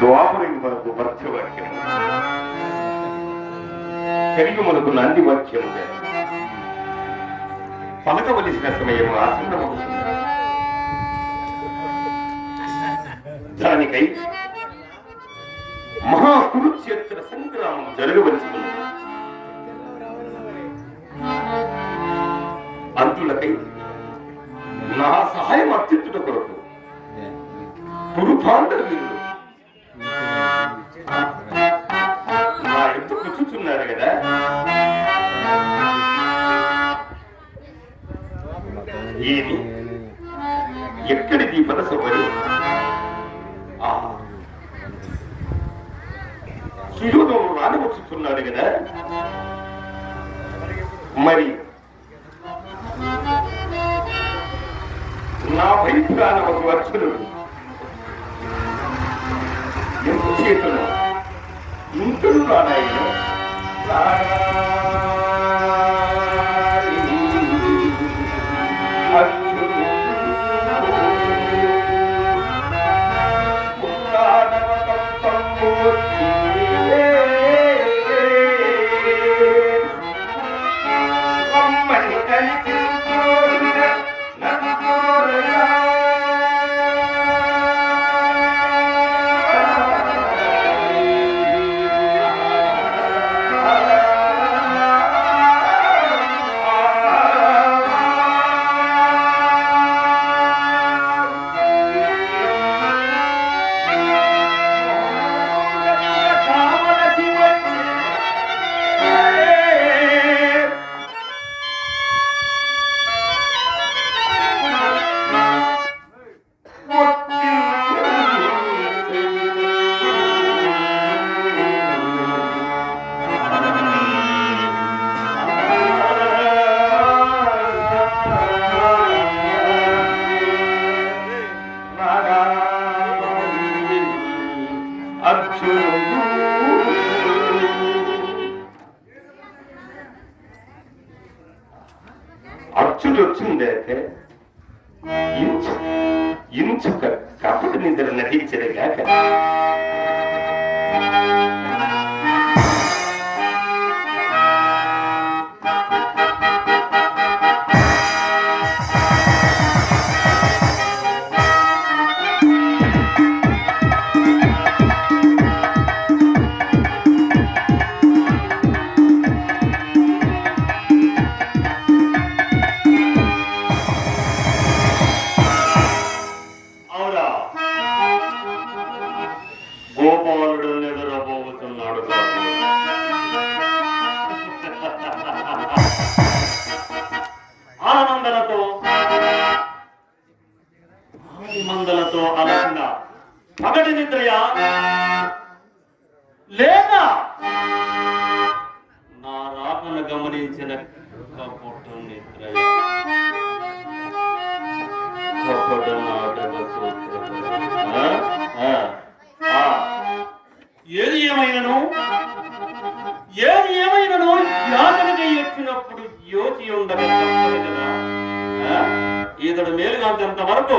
ద్వాపరికి మనకు మధ్యవాక్యము కలిగి మనకు నంది వాక్యము పలకవలసిన సమయం ఆసన్నమవుతుంది దానికై మహాకురుక్షేత్ర సంగ్రామం జరగవలసి ఉంది అందులకై నా సహాయం అత్యుత్తుట కొరకు. కురు పాండవ వీరులు నా కదా. ఏమి ఎక్కడి మన సౌకర్యం ఆ. సుయోధముడు రానవచ్చుతున్నాడు కదా. మరి నా భయపురాణ ఒక వర్షులు ఎంత அனைவரும் ఇంకడు రానాయన ఇంచు ఇంచు కపట నిద్ర నటించడే కాక పగటి నిద్రయా? లేదా? నా రాకను గమనించిన కపట నిద్రయా? కపట నాటక ఏది ఏమైనను? ఏది ఏమైనను? యాతనకి వచ్చినప్పుడు యోచి ఉండక కదా. ఇతడు మేలుగాంతంత వరకు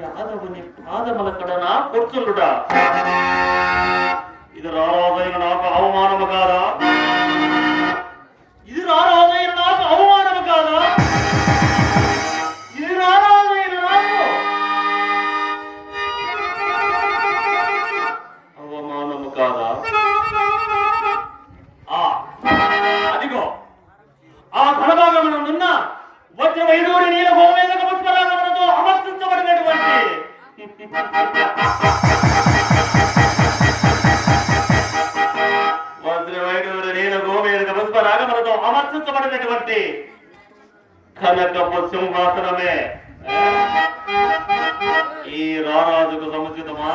ಯಾದವನಿ ಪಾದಮಲ ಕಡನ ಕೊಡ್ತುಂಡುಡ ಇದರ ಆರಾಧನೆ పుష్పరాగములతో అమర్చించబడినటువంటి కనకపు సింహాసనమే. ఈ రారాజుకు సముచితమా?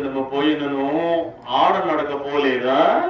நம்ம போயிடணும் ஆடம் நடக்க போலேதான்